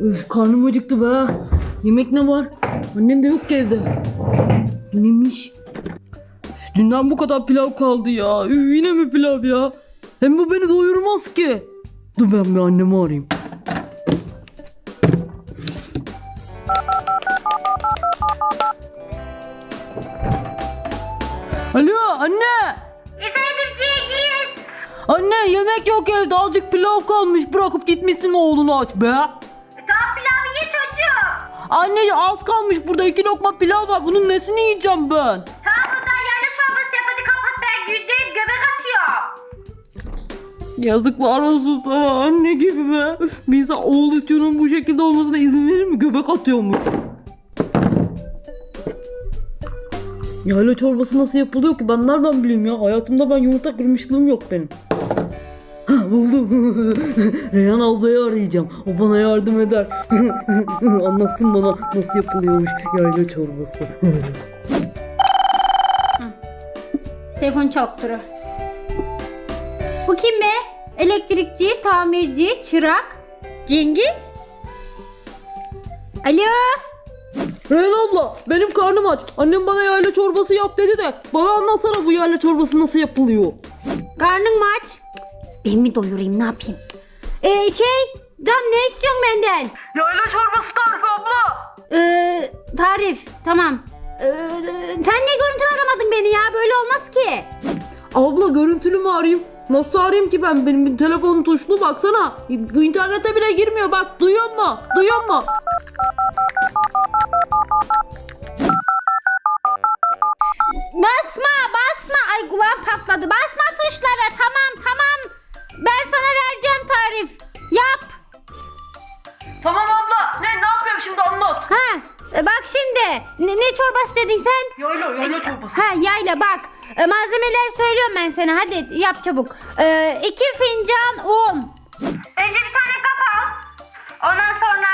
Üf karnım acıktı be. Yemek ne var? Annem de yok evde. Bu Neymiş? Dünden bu kadar pilav kaldı ya. Üf, yine mi pilav ya? Hem bu beni doyurmaz ki. Dur ben bir annemi arayayım. Alo anne. Anne yemek yok evde azıcık pilav kalmış bırakıp gitmişsin oğlunu aç be. Daha pilav ye çocuğum. Anne az kalmış burada iki lokma pilav var bunun nesini yiyeceğim ben? Tamam buradan yerli çorbası yap hadi kapat ben gündeyim göbek atıyorum. Yazıklar olsun sana anne gibi be. Bir insan oğul istiyorum bu şekilde olmasına izin verir mi? Göbek atıyormuş. Yayla çorbası nasıl yapılıyor ki? Ben nereden bileyim ya? Hayatımda ben yumurta kırmışlığım yok benim. Buldum. Reyhan ablayı arayacağım. O bana yardım eder. Anlatsın bana nasıl yapılıyormuş yayla çorbası. Telefon çoktur. Bu kim be? Elektrikçi, tamirci, çırak. Cengiz? Alo? Reyhan abla benim karnım aç. Annem bana yayla çorbası yap dedi de bana anlatsana bu yayla çorbası nasıl yapılıyor. Karnın mı aç? Ben mi doyurayım ne yapayım? Ee, şey, Dam ne istiyorsun benden? Yayla çorbası tarifi abla. Ee, tarif, tamam. Ee, sen niye görüntü aramadın beni ya? Böyle olmaz ki. Abla görüntülü mü arayayım? Nasıl arayayım ki ben? Benim bir telefonum tuşlu baksana. Bu internete bile girmiyor bak. Duyuyor mu? Duyuyor mu? Yayla bak. E, malzemeleri söylüyorum ben sana. Hadi yap çabuk. E, iki fincan un. Önce bir tane kap al. Ondan sonra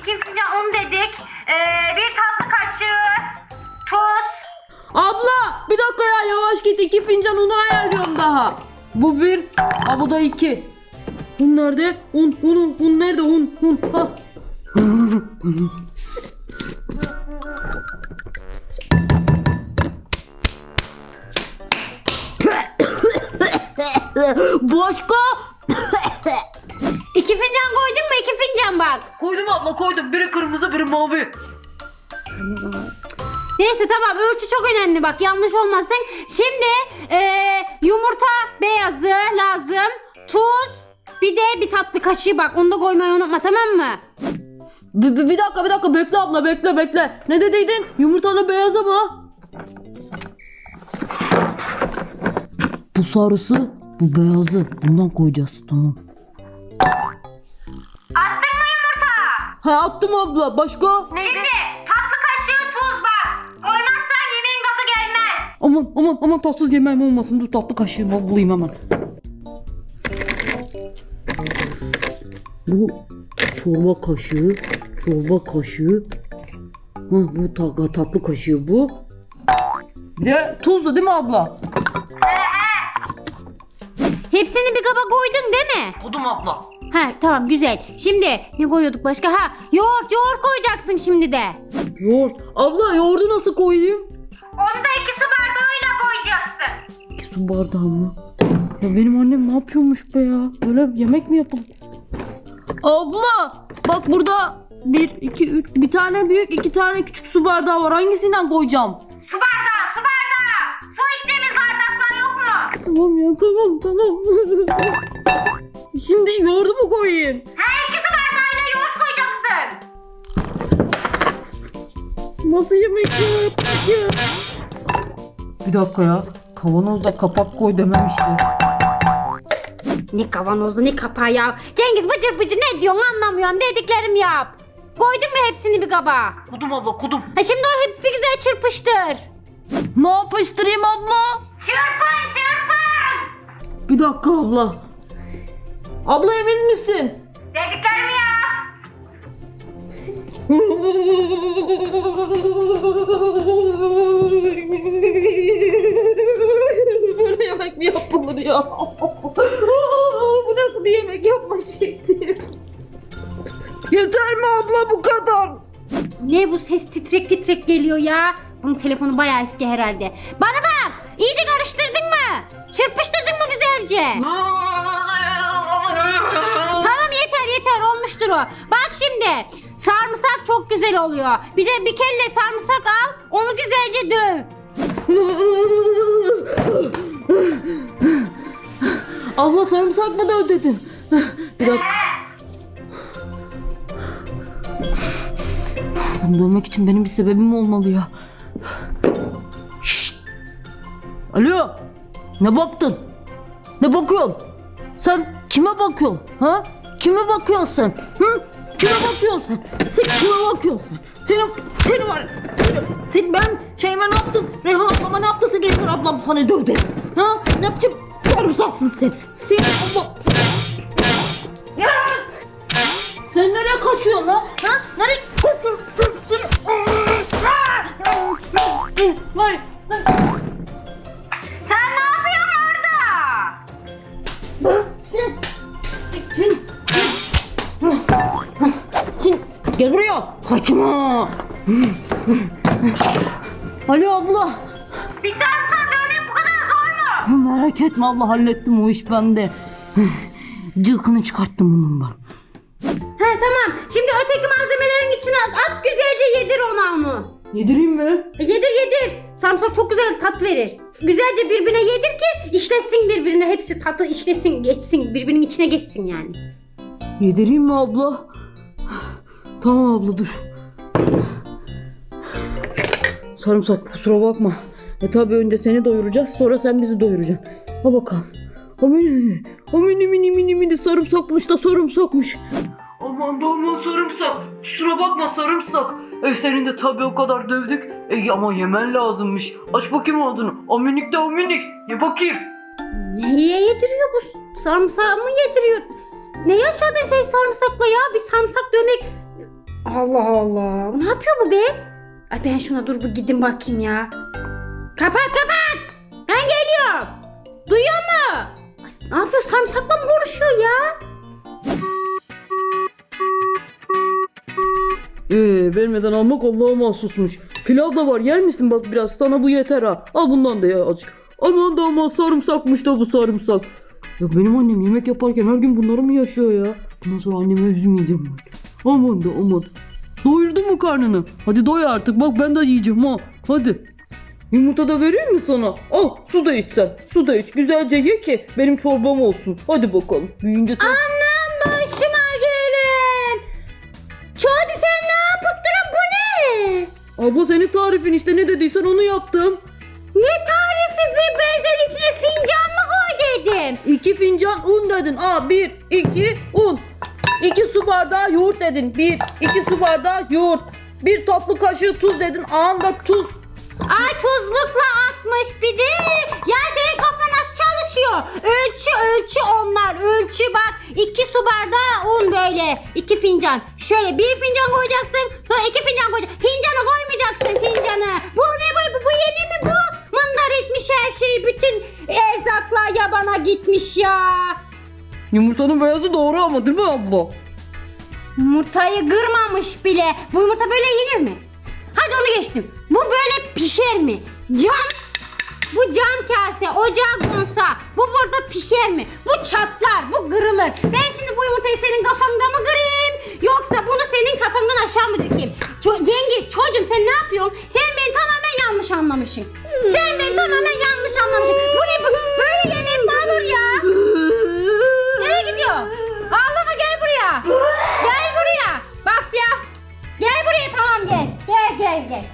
iki fincan un dedik. E, bir tatlı kaşığı tuz. Abla bir dakika ya yavaş git. iki fincan unu ayarlıyorum daha. Bu bir. Ha bu da iki. Un nerede? Un, un, un, un nerede? Un, un. Ha. Başka? İki fincan koydun mu? İki fincan bak. Koydum abla koydum. Biri kırmızı biri mavi. Neyse tamam ölçü çok önemli bak yanlış olmasın. Şimdi eee, yumurta beyazı lazım. Tuz bir de bir tatlı kaşığı bak onu da koymayı unutma tamam mı? Bir, bir, bir dakika bir dakika bekle abla bekle bekle. Ne dediydin? Yumurtanın beyazı mı? Bu sarısı, bu beyazı. Bundan koyacağız tamam. Attın mı yumurta? Ha attım abla. Başka? Şimdi tatlı kaşığı tuz bak. Koymazsan yemeğin tadı gelmez. Aman aman aman tatsız yemeğim olmasın. Dur tatlı kaşığımı bulayım hemen. Bu çorba kaşığı, çorba kaşığı. Ha bu ta- tatlı kaşığı bu. Bir de tuzlu değil mi abla? Hepsini kaba koydun değil mi? Kodum abla. Ha tamam güzel. Şimdi ne koyuyorduk başka? Ha yoğurt yoğurt koyacaksın şimdi de. Yoğurt. Abla yoğurdu nasıl koyayım? Onu da iki su bardağıyla koyacaksın. İki su bardağı mı? Ya benim annem ne yapıyormuş be ya? Böyle yemek mi yapılır? Abla! Bak burada bir, iki, üç, bir tane büyük, iki tane küçük su bardağı var. Hangisinden koyacağım? Tamam ya tamam tamam. Şimdi yoğurdu mu koyayım? Her iki su bardağıyla yoğurt koyacaksın. Nasıl yemek ya? ya? Bir dakika ya. Kavanozda kapak koy dememişti. Ne kavanozu ne kapağı ya. Cengiz bıcır bıcır ne diyorsun anlamıyorum dediklerim yap. Koydun mu hepsini bir kaba? Kudum abla kudum. Ha şimdi o hep bir güzel çırpıştır. Ne yapıştırayım abla? Çırpın çırpın. Bir dakika abla. Abla emin misin? Dediklerimi yap. Böyle yemek mi yapılır ya? Bu nasıl bir yemek yapma şekli? mi abla bu kadar? Ne bu ses titrek titrek geliyor ya? Bunun telefonu bayağı eski herhalde. Bana bak! İyice karıştırdın mı? Çırpıştırdın güzelce? Tamam yeter yeter olmuştur o. Bak şimdi sarımsak çok güzel oluyor. Bir de bir kelle sarımsak al onu güzelce döv. abla sarımsak mı da ödedin? Bir dakika. Dövmek için benim bir sebebim olmalı ya. Şşt! Alo. Ne baktın? Ne bakıyorsun? Sen kime bakıyorsun? Ha? Kime bakıyorsun sen? Hı? Kime bakıyorsun sen? Sen kime bakıyorsun sen? Senin, seni var. Seni, seni ben şeyime ne yaptım? Reyhan ablama ne yaptı seni Reyhan ablam sana dövdü. Ha? Ne yapacağım? Sarımsaksın sen. Seni abla. Ya! Sen nereye kaçıyorsun lan? Ha? Nereye kaçıyorsun? Var. Sen Kaçma. Alo abla. Bir sarımsak dövmek bu kadar zor mu? Merak etme abla hallettim o iş bende. Cılkını çıkarttım bunun ben. He tamam. Şimdi öteki malzemelerin içine at, at güzelce yedir ona onu. Yedireyim mi? E, Yedir yedir. Sarımsak çok güzel tat verir. Güzelce birbirine yedir ki işlesin birbirine. Hepsi tatı işlesin, geçsin. Birbirinin içine geçsin yani. Yedireyim mi abla? Tamam abla dur. Sarımsak kusura bakma. E tabi önce seni doyuracağız sonra sen bizi doyuracaksın. Ha bakalım. O mini, o mini mini mini mini sarımsakmış da sarımsakmış. Aman da aman sarımsak. Kusura bakma sarımsak. E senin de tabi o kadar dövdük. E ama yemen lazımmış. Aç bakayım ağzını. O minik de o minik. Ye bakayım. Neye yediriyor bu? Sarımsağı mı yediriyor? Ne yaşadın sen sarımsakla ya? Bir sarımsak dövmek... Allah Allah. Ne yapıyor bu be? Ay ben şuna dur bu gidin bakayım ya. Kapat kapat. Ben geliyorum. Duyuyor mu? Ay, Ne yapıyor? Sarımsakla mı konuşuyor ya? Ee, vermeden almak Allah'a mahsusmuş. Pilav da var yer misin bak biraz sana bu yeter ha. Al bundan da ya azıcık. Aman da aman sarımsakmış da bu sarımsak. Ya benim annem yemek yaparken her gün bunları mı yaşıyor ya? Bundan sonra anneme üzülmeyeceğim ben. Aman da aman. Doyurdun mu karnını? Hadi doy artık bak ben de yiyeceğim ha. Hadi. Yumurta da vereyim mi sana? Al su da iç sen. Su da iç. Güzelce ye ki benim çorbam olsun. Hadi bakalım. Büyüyünce sen... Anam başıma gelin. Çocuğum sen ne yapıp durun bu ne? Abla senin tarifin işte ne dediysen onu yaptım. Ne tarifi be ben senin içine fincan mı koy dedim. İki fincan un dedin. Aa bir, iki, bardağı yoğurt dedin. Bir, iki su bardağı yoğurt. Bir tatlı kaşığı tuz dedin. Anda tuz. Ay tuzlukla atmış bir de. Ya senin kafan nasıl çalışıyor? Ölçü ölçü onlar. Ölçü bak. iki su bardağı un böyle. iki fincan. Şöyle bir fincan koyacaksın. Sonra iki fincan koyacaksın. Fincanı koymayacaksın fincanı. Bu ne bu? Bu yeni mi bu? Mandar etmiş her şeyi. Bütün erzaklar yabana gitmiş ya. Yumurtanın beyazı doğru ama değil mi abla? Yumurtayı kırmamış bile. Bu yumurta böyle yenir mi? Hadi onu geçtim. Bu böyle pişer mi? Cam bu cam kase ocağa konsa bu burada pişer mi? Bu çatlar, bu kırılır. Ben şimdi bu yumurtayı senin kafanda mı kırayım? Yoksa bunu senin kafandan aşağı mı dökeyim? Ço- Cengiz çocuğum sen ne yapıyorsun? Sen beni tamamen yanlış anlamışsın. Sen beni tamamen yanlış anlamışsın. Bu ne bu? Böyle yemek mi olur ya? Nereye gidiyor? Gel gel.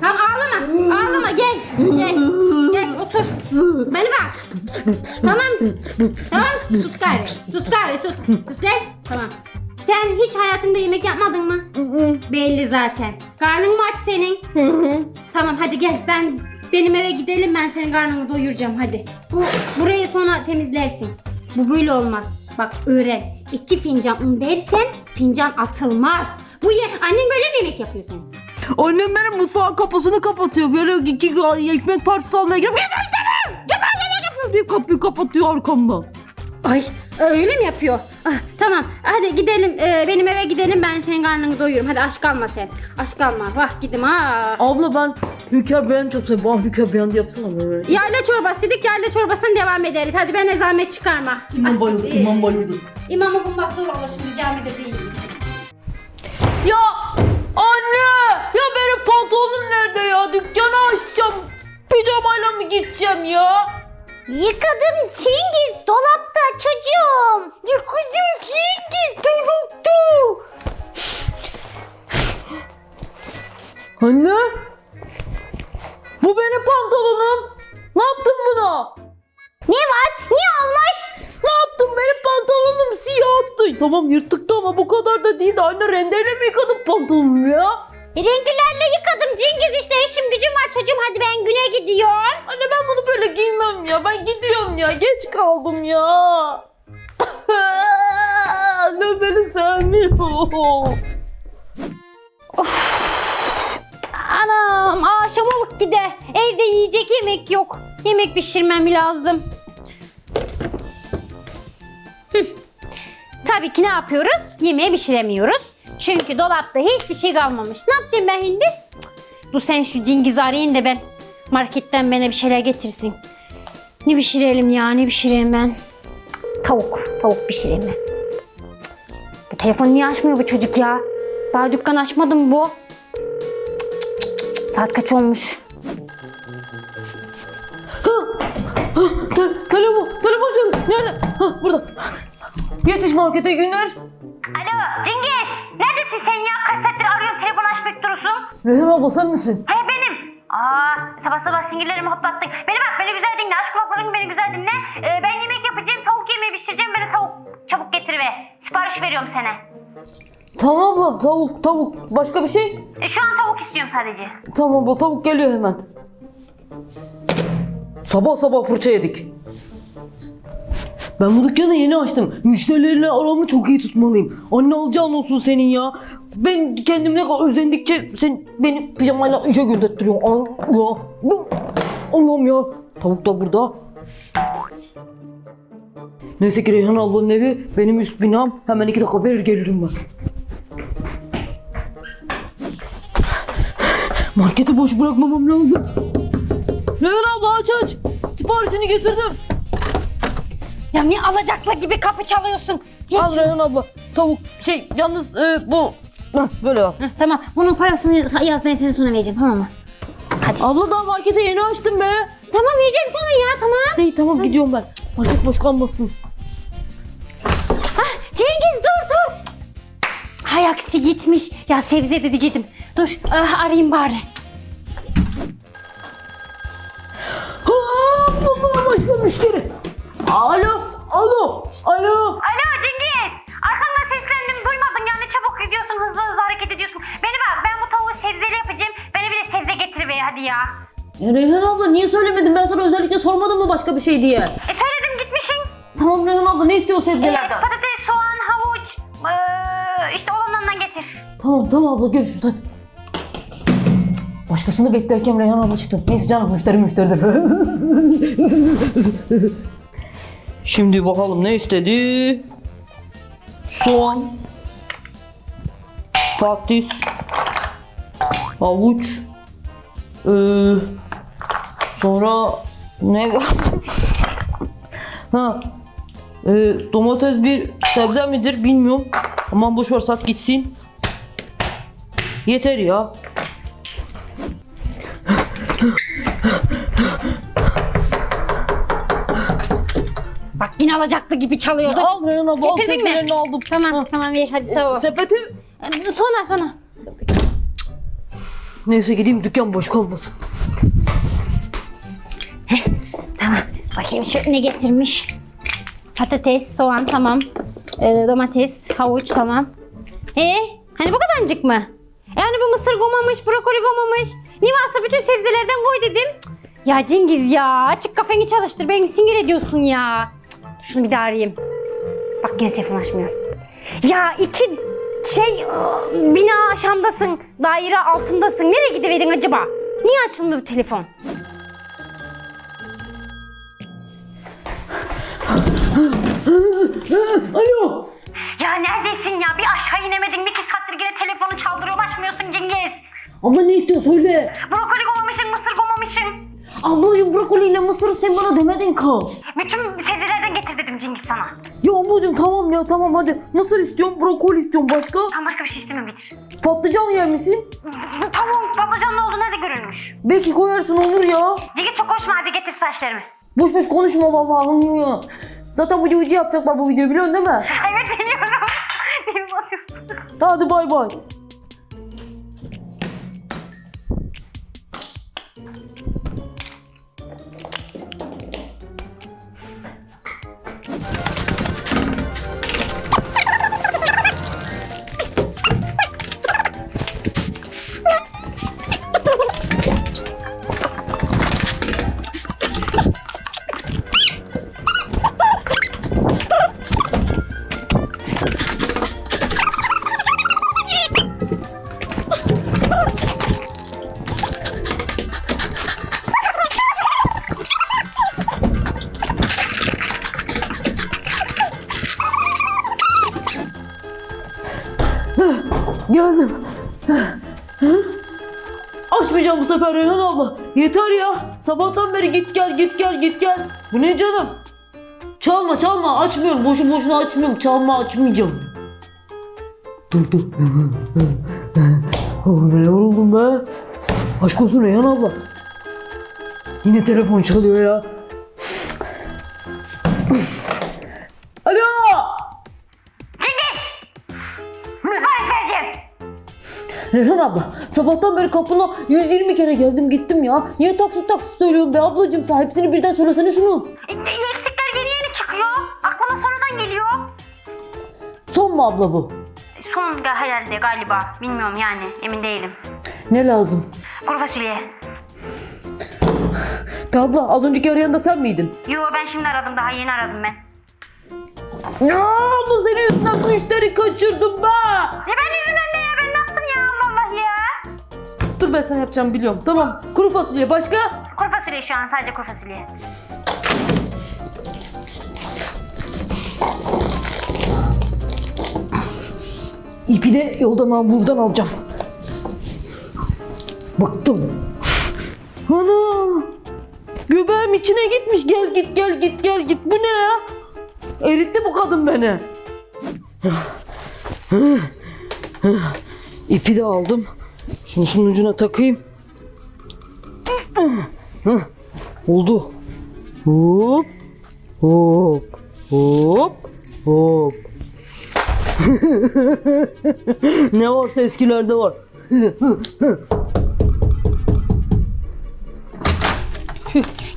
Tamam ağlama. Ağlama gel. Gel. Gel otur. Beni bak. Tamam. Tamam sus gari. Sus gari sus. Sus gel. Tamam. Sen hiç hayatında yemek yapmadın mı? Belli zaten. Karnın mı aç senin? Tamam hadi gel ben benim eve gidelim ben senin karnını doyuracağım hadi. Bu burayı sonra temizlersin. Bu böyle olmaz. Bak öğren. İki fincan un dersen fincan atılmaz. Bu ye annen böyle mi yemek yapıyor senin? Annem benim mutfağın kapısını kapatıyor. Böyle iki ekmek partisi almaya girip yemek yemek yapıyor diye kapıyı kapatıyor arkamdan. Ay öyle mi yapıyor? Ah, Tamam hadi gidelim Ee, benim eve gidelim ben senin karnını doyururum. Hadi aç kalma sen. Aç kalma. Vah gidim ha. Abla ben Hüker Beyan çok seviyorum. Bana Hüker Beyan yapsana böyle. Yayla çorbası dedik yayla çorbasından devam ederiz. Hadi ben zahmet çıkarma. İmam Ah, bayıldı, e, imam bayıldı. İmamı bulmak zor olur şimdi camide değil. Ya anne! Ya benim pantolonum nerede ya? Dükkanı açacağım. Pijamayla mı gideceğim ya? Yıkadım Cengiz dolapta çocuğum. Yıkacağım Cengiz dolapta. Anne? Bu benim pantolonum. Ne yaptın buna? Ne var? Niye olmuş? Ne yaptın? Benim pantolonum siyahtı. Tamam yırtıktı ama bu kadar da değildi. Anne rendeyle mi yıkadın pantolonumu ya? Renklerle yıkadım Cengiz işte işim gücüm var çocuğum hadi ben güne gidiyorum. Anne ben bunu böyle giymem ya. Ben gidiyorum ya. Geç kaldım ya. Anne beni sevmiyor. Anam akşam olup gide. Evde yiyecek yemek yok. Yemek pişirmem lazım. Tabii ki ne yapıyoruz? Yemeği pişiremiyoruz. Çünkü dolapta hiçbir şey kalmamış. Ne yapacağım ben şimdi? Dur sen şu Cingiz'i arayın da ben marketten bana bir şeyler getirsin. Ne pişirelim ya ne pişireyim ben? Tavuk. Tavuk pişireyim ben. Bu telefon niye açmıyor bu çocuk ya? Daha dükkan açmadı mı bu? Saat kaç olmuş? Te- telefon, telefon çalıyor. Nerede? Ha, burada. Yetiş markete günler. Alo Cengiz neredesin sen ya? Kaç saattir arıyorum telefon açmayıp duruyorsun. Reyhan abla sen misin? He benim. Aa sabah sabah sinirlerimi hoplattın. Beni bak beni güzel dinle. Aşk kulaklarını beni güzel dinle. Ee, ben yemek yapacağım. Tavuk yemeği pişireceğim. Beni tavuk çabuk getir ve sipariş veriyorum sana. Tamam abla tavuk tavuk. Başka bir şey? E, şu an tavuk istiyorum sadece. Tamam abla tavuk geliyor hemen. Sabah sabah fırça yedik. Ben bu dükkanı yeni açtım. Müşterilerle aramı çok iyi tutmalıyım. Anne alacağın olsun senin ya. Ben kendim ne kadar özendikçe sen beni pijamayla işe gönderttiriyorsun. Ya. Allah'ım ya. Tavuk da burada. Neyse ki Reyhan ablanın evi benim üst binam. Hemen iki dakika verir gelirim ben. Marketi boş bırakmamam lazım. Reyhan abla aç aç. Siparişini getirdim. Ya niye alacakla gibi kapı çalıyorsun? Geç. Al Reyhan abla. Tavuk şey yalnız e, bu böyle al. Heh, tamam bunun parasını yaz ben sana sonra vereceğim tamam mı? Hadi. Abla daha markete yeni açtım be. Tamam vereceğim sana ya tamam. Değil tamam gidiyorum ben. Market boş kalmasın. Ah, Cengiz dur dur. Hay aksi gitmiş. Ya sebze dediciydim. Dur ah, arayayım bari. Ha, Allah'ım başka müşteri. Alo, alo, alo. Alo Cengiz. Arkamda seslendim duymadın yani çabuk gidiyorsun hızlı hızlı hareket ediyorsun. Beni bak ben bu tavuğu sebzeli yapacağım. Bana bir de sebze getir be hadi ya. Ya Reyhan abla niye söylemedin? Ben sana özellikle sormadım mı başka bir şey diye? E söyledim gitmişsin. Tamam Reyhan abla ne istiyor sebzelerden? patates, soğan, havuç. Ee, işte olanlarından getir. Tamam tamam abla görüşürüz hadi. Başkasını beklerken Reyhan abla çıktı. Neyse canım müşteri müşteridir. Şimdi bakalım ne istedi? Soğan, patates, havuç, ee, sonra ne var? ha, ee, domates bir sebze midir bilmiyorum. Aman boş ver sat gitsin. Yeter ya. Bak yine alacaklı gibi çalıyordu. Al Reyhan abla al Getirdin mi? sebzelerini aldım. Tamam tamam ver hadi sağ ol. Sepeti. Sonra sonra. Neyse gideyim dükkan boş kalmasın. Tamam. Bakayım şu ne getirmiş. Patates, soğan tamam. Ee, domates, havuç tamam. E hani bu kadarcık mı? Yani bu mısır koymamış, brokoli koymamış. Ne varsa bütün sebzelerden koy dedim. Cık. Ya Cengiz ya açık kafeni çalıştır. Beni sinir ediyorsun ya. Şunu bir daha arayayım. Bak yine telefon açmıyor. Ya iki şey e, bina aşamdasın. Daire altındasın. Nereye gidiverdin acaba? Niye açılmıyor bu telefon? Alo. Ya neredesin ya? Bir aşağı inemedin. Bir iki saattir yine telefonu çaldırıyor. Başmıyorsun Cengiz. Abla ne istiyor söyle. Brokoli kovamışsın, mısır kovamışsın. Ablacığım brokoliyle mısırı sen bana demedin ki. Bütün sana. Ya ablacığım tamam ya tamam hadi. Mısır istiyorum, brokoli istiyorum başka. Sen başka bir şey istemiyorum bitir. Patlıcan yer misin? Tamam patlıcan ne oldu nerede görülmüş? Belki koyarsın olur ya. Cengiz çok konuşma hadi getir siparişlerimi. Boş boş konuşma vallahi ya. Zaten bu ucu yapacaklar bu videoyu biliyorsun değil mi? Evet biliyorum. Niye uzatıyorsun? Hadi bay bay. Sefer Reyhan abla. Yeter ya. Sabahtan beri git gel git gel git gel. Bu ne canım? Çalma çalma açmıyorum. Boşu boşuna açmıyorum. Çalma açmayacağım. Dur dur. oh, ne yoruldum be. Aşk olsun Reyhan abla. Yine telefon çalıyor ya. Alo. Cengiz! Vereceğim. Reyhan abla sabahtan beri kapına 120 kere geldim gittim ya. Niye taksit taksit söylüyorsun be ablacığım sen hepsini birden söylesene şunu. E, Eksikler yeni yeni çıkıyor. Aklıma sonradan geliyor. Son mu abla bu? Son herhalde galiba. Bilmiyorum yani. Emin değilim. Ne lazım? Kuru fasulye. Be abla az önceki arayan da sen miydin? Yo ben şimdi aradım. Daha yeni aradım ben. Ya abla senin yüzünden müşteri kaçırdım be. Ne? Ben Dur ben sana yapacağım biliyorum. Tamam kuru fasulye başka? Kuru fasulye şu an. Sadece kuru fasulye. İpi de yoldan al buradan alacağım. Bıktım. Ana. Göbeğim içine gitmiş. Gel git gel git gel git. Bu ne ya? Eritti bu kadın beni. İpi de aldım. Şunu şunun ucuna takayım. Oldu. Hop. Hop. Hop. Hop. ne varsa eskilerde var.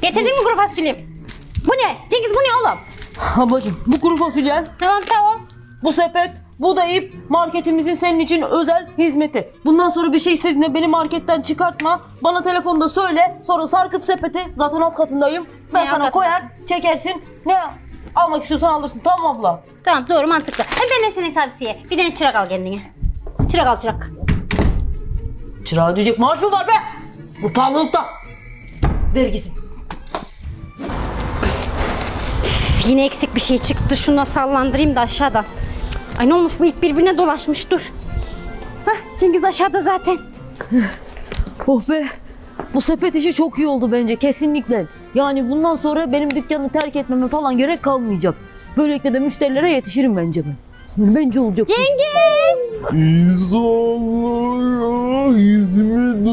Getirdin mi kuru fasulyem? Bu ne? Cengiz bu ne oğlum? Ablacığım bu kuru fasulyen, Tamam sağ ol. bu sepet, bu da ip marketimizin senin için özel hizmeti. Bundan sonra bir şey istediğinde beni marketten çıkartma. Bana telefonda söyle. Sonra sarkıt sepeti. Zaten alt katındayım. Ben Ne sana koyar, çekersin. Ne almak istiyorsan alırsın. Tamam mı abla? Tamam doğru mantıklı. Hem ben de senin tavsiye. Bir tane çırak al kendine. Çırak al çırak. Çırağa diyecek maaş mı var be? Bu pahalılıkta. Vergisin. Yine eksik bir şey çıktı. Şunu da sallandırayım da aşağıda. Ay ne olmuş bu ip birbirine dolaşmış dur. Hah Cengiz aşağıda zaten. Oh be. Bu sepet işi çok iyi oldu bence kesinlikle. Yani bundan sonra benim dükkanı terk etmeme falan gerek kalmayacak. Böylelikle de müşterilere yetişirim bence ben. Bence olacak. Cengiz! İnsanlara hizmet